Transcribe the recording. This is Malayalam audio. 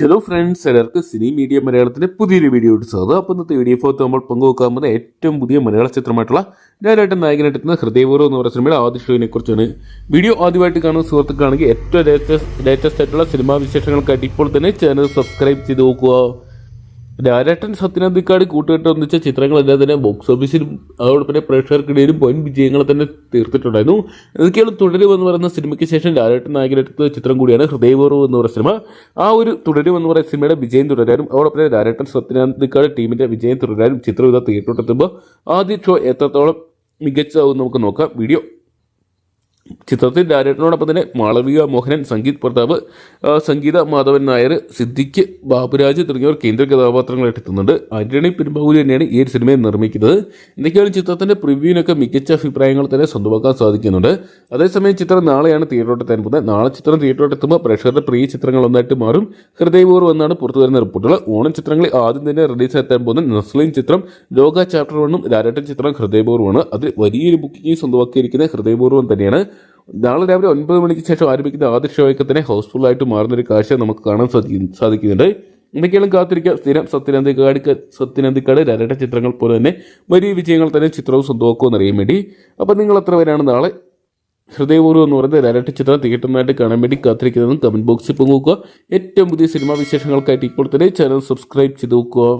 ഹലോ ഫ്രണ്ട്സ് എല്ലാവർക്കും സിനി മീഡിയ മലയാളത്തിന്റെ പുതിയൊരു വീഡിയോ എടുത്തു സ്വാഗതം. അപ്പോൾ ഇന്നത്തെ വീഡിയോ ഫോത്ത് നമ്മൾ പങ്കുവെക്കാൻ പോകുന്ന ഏറ്റവും പുതിയ മലയാള ചിത്രമായിട്ടുള്ള ഞാനായിട്ട് നായകനായിട്ടെത്തുന്ന ഹൃദയപൂർവം എന്ന് പറയുന്ന സിനിമയുടെ ആദ്യ ഷോയിനെ കുറിച്ചാണ്. വീഡിയോ ആദ്യമായിട്ട് കാണുന്ന സുഹൃത്തുക്കളാണെങ്കിൽ ഏറ്റവും ലേറ്റസ്റ്റ് ലേറ്റസ്റ്റ് ആയിട്ടുള്ള സിനിമാ വിശേഷങ്ങൾക്കായിട്ട് ഇപ്പോൾ തന്നെ ചാനൽ സബ്സ്ക്രൈബ് ചെയ്ത് നോക്കുക. രാരേട്ടൻ സത്യനന്ദിക്കാട് കൂട്ടുകെട്ട് ഒന്നിച്ച ചിത്രങ്ങളെല്ലാം തന്നെ ബോക്സ് ഓഫീസിലും അതോടൊപ്പം തന്നെ പ്രേക്ഷകർക്കിടയിലും പൊൻ വിജയങ്ങൾ തന്നെ തീർത്തിട്ടുണ്ടായിരുന്നു. എന്തൊക്കെയാണ് തുടരും എന്ന് പറയുന്ന സിനിമയ്ക്ക് ശേഷം രാരേട്ടൻ നായകനെടുത്ത ചിത്രം കൂടിയാണ് ഹൃദയപൂർവം എന്ന് പറയുന്ന സിനിമ. ആ ഒരു തുടരും എന്ന് പറയുന്ന സിനിമയുടെ വിജയം തുടരാനും അതോടൊപ്പം തന്നെ രാരേട്ടൻ സത്യനന്ദിക്കാട് ടീമിന്റെ വിജയം തുടരാനും ചിത്രം ഇതാ തിയേറ്ററിലെത്തുമ്പോൾ ആദ്യ ഷോ എത്രത്തോളം മികച്ചതാവും നമുക്ക് നോക്കാം. വീഡിയോ ചിത്രത്തിൽ രാജേട്ടനോടൊപ്പം തന്നെ മാളവിക മോഹനൻ സംഗീത് പ്രതാപ് സംഗീത മാധവൻ നായർ സിദ്ദിഖ് ബാബുരാജ് തുടങ്ങിയവർ കേന്ദ്ര കഥാപാത്രങ്ങളായിട്ട് എത്തുന്നുണ്ട്. ആന്റണി പെരുമ്പാവൂര് തന്നെയാണ് ഈ ഒരു സിനിമയെ നിർമ്മിക്കുന്നത്. എന്തൊക്കെയാണ് ചിത്രത്തിന്റെ പ്രിവ്യൂവിനൊക്കെ മികച്ച അഭിപ്രായങ്ങൾ തന്നെ സ്വന്തമാക്കാൻ സാധിക്കുന്നുണ്ട്. അതേസമയം ചിത്രം നാളെയാണ് തിയേറ്ററോട്ട് പോകുന്നത്. നാളെ ചിത്രം തിയേറ്ററോട്ട് എത്തുമ്പോൾ പ്രേക്ഷകരുടെ പ്രിയ ചിത്രങ്ങൾ ഒന്നായിട്ട് മാറും. ഹൃദയപൂർവം എന്നാണ് പുറത്തു വരുന്ന റിപ്പോർട്ടുകൾ. ഓണം ചിത്രങ്ങളിൽ ആദ്യം തന്നെ റിലീസ് എത്താൻ പോകുന്ന നസ്ലിൻ ചിത്രം ലോക ചാപ്റ്റർ വണ്ണും രാരാട്ടൻ ചിത്രം ഹൃദയപൂർവമാണ്. അതിൽ വലിയൊരു ബുക്കിംഗ് സ്വന്തമാക്കിയിരിക്കുന്നത് ഹൃദയപൂർവം തന്നെയാണ്. നാളെ രാവിലെ ഒൻപത് മണിക്ക് ശേഷം ആരംഭിക്കുന്ന ആദ്യ ഷോയൊക്കെ തന്നെ ഹൗസ്ഫുൾ ആയിട്ട് മാറുന്ന ഒരു കാഴ്ച നമുക്ക് കാണാൻ സാധിക്കും സാധിക്കുന്നുണ്ട്. എന്തൊക്കെയാണ് കാത്തിരിക്കുക? സ്ഥിരം സത്യനന്ദിക്കാട് സത്യനന്ദിക്കാട് രരട ചിത്രങ്ങൾ പോലെ തന്നെ വലിയ വിജയങ്ങൾ തന്നെ ചിത്രവും സ്വന്തമാക്കുമെന്ന് അറിയാൻ വേണ്ടി. അപ്പം നിങ്ങൾ എത്ര പേരാണ് നാളെ? ഹൃദയപൂർവം എന്ന് പറയുന്നത് രരട്ട ചിത്രം തിയേറ്ററിനായിട്ട് കാണാൻ വേണ്ടി കാത്തിരിക്കുന്നതും കമന്റ് ബോക്സിൽ പങ്കുവെക്കുക. ഏറ്റവും പുതിയ സിനിമാ വിശേഷങ്ങൾക്കായിട്ട് ഇപ്പോൾ തന്നെ ചാനൽ സബ്സ്ക്രൈബ് ചെയ്ത് നോക്കുക.